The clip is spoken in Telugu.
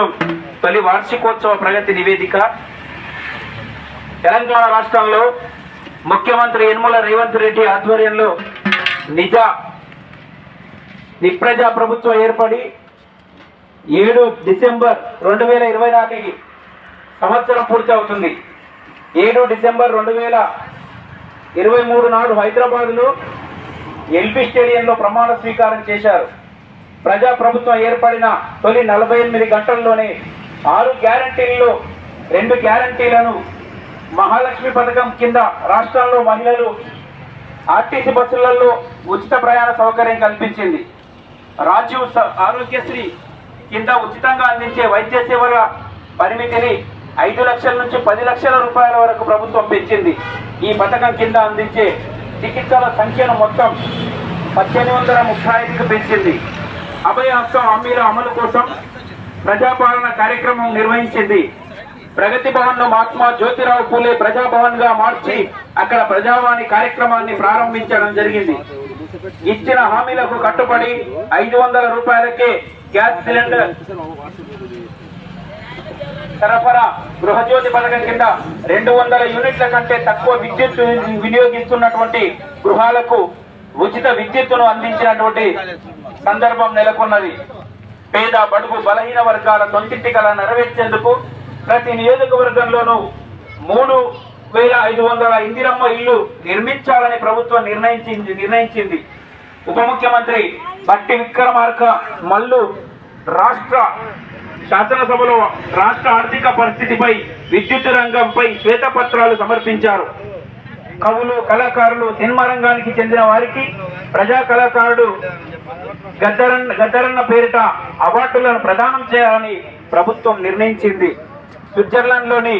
ప్రభుత్వం తొలి వార్షికోత్సవ ప్రగతి నివేదిక. తెలంగాణ రాష్ట్రంలో ముఖ్యమంత్రి యనమల రేవంత్ రెడ్డి ఆధ్వర్యంలో నిజ నిప్రజా ప్రభుత్వం ఏర్పడి ఏడు డిసెంబర్ రెండు వేల ఇరవై నాటికి సంవత్సరం పూర్తి అవుతుంది. ఏడు డిసెంబర్ రెండు వేల ఇరవై మూడు నాడు హైదరాబాద్లో ఎల్బీ స్టేడియంలో ప్రమాణ స్వీకారం చేశారు. ప్రజా ప్రభుత్వం ఏర్పడిన తొలి నలభై ఎనిమిది గంటల్లోనే ఆరు గ్యారంటీల్లో రెండు గ్యారంటీలను మహాలక్ష్మి పథకం కింద రాష్ట్రంలో మహిళలు ఆర్టీసీ బస్సులలో ఉచిత ప్రయాణ సౌకర్యం కల్పించింది. రాజీవ్ స- ఆరోగ్యశ్రీ కింద ఉచితంగా అందించే వైద్య సేవల పరిమితిని ఐదు లక్షల నుంచి పది లక్షల రూపాయల వరకు ప్రభుత్వం పెంచింది. ఈ పథకం కింద అందించే చికిత్సల సంఖ్యను మొత్తం పద్దెనిమిది వందల ముప్పై ఐదుకు పెంచింది. అభయ హస్తం హామీల అమలు కోసం ప్రజాపాలన కార్యక్రమం నిర్వహించింది. ప్రగతి భవన్ను మహాత్మా జ్యోతిరావు పూలే ప్రజాభవన్గా మార్చి అక్కడ ప్రజావాణి కార్యక్రమాన్ని ప్రారంభించడం జరిగింది. ఇచ్చిన హామీలకు కట్టుబడి ఐదు వందల రూపాయలకే గ్యాస్ సిలిండర్ సరఫరా గృహజ్యోతి పథకం కింద రెండు వందల యూనిట్ల కంటే తక్కువ విద్యుత్ వినియోగిస్తున్నటువంటి గృహాలకు ఉచిత విద్యుత్తును అందించినటువంటి సందర్భం నెలకొన్నది. పేద బడుగు బలహీన వర్గాల సొంతింటి కళ నెరవేర్చేందుకు ప్రతి నియోజకవర్గంలోనూ మూడు వేల ఐదు వందల ఇందిరమ్మ ఇల్లు నిర్మించాలని ప్రభుత్వం నిర్ణయించింది నిర్ణయించింది. ఉప ముఖ్యమంత్రి బట్టి విక్రమార్క మల్లు రాష్ట్ర శాసనసభలో రాష్ట్ర ఆర్థిక పరిస్థితిపై విద్యుత్ రంగంపై శ్వేతపత్రాలు సమర్పించారు. కవులు కళాకారులు సినిమా రంగానికి చెందిన వారికి ప్రజా కళాకారుడు గద్దరన్న గద్దరన్న పేరిట అవార్డులను ప్రదానం చేయాలని ప్రభుత్వం నిర్ణయించింది. స్విట్జర్లాండ్లోని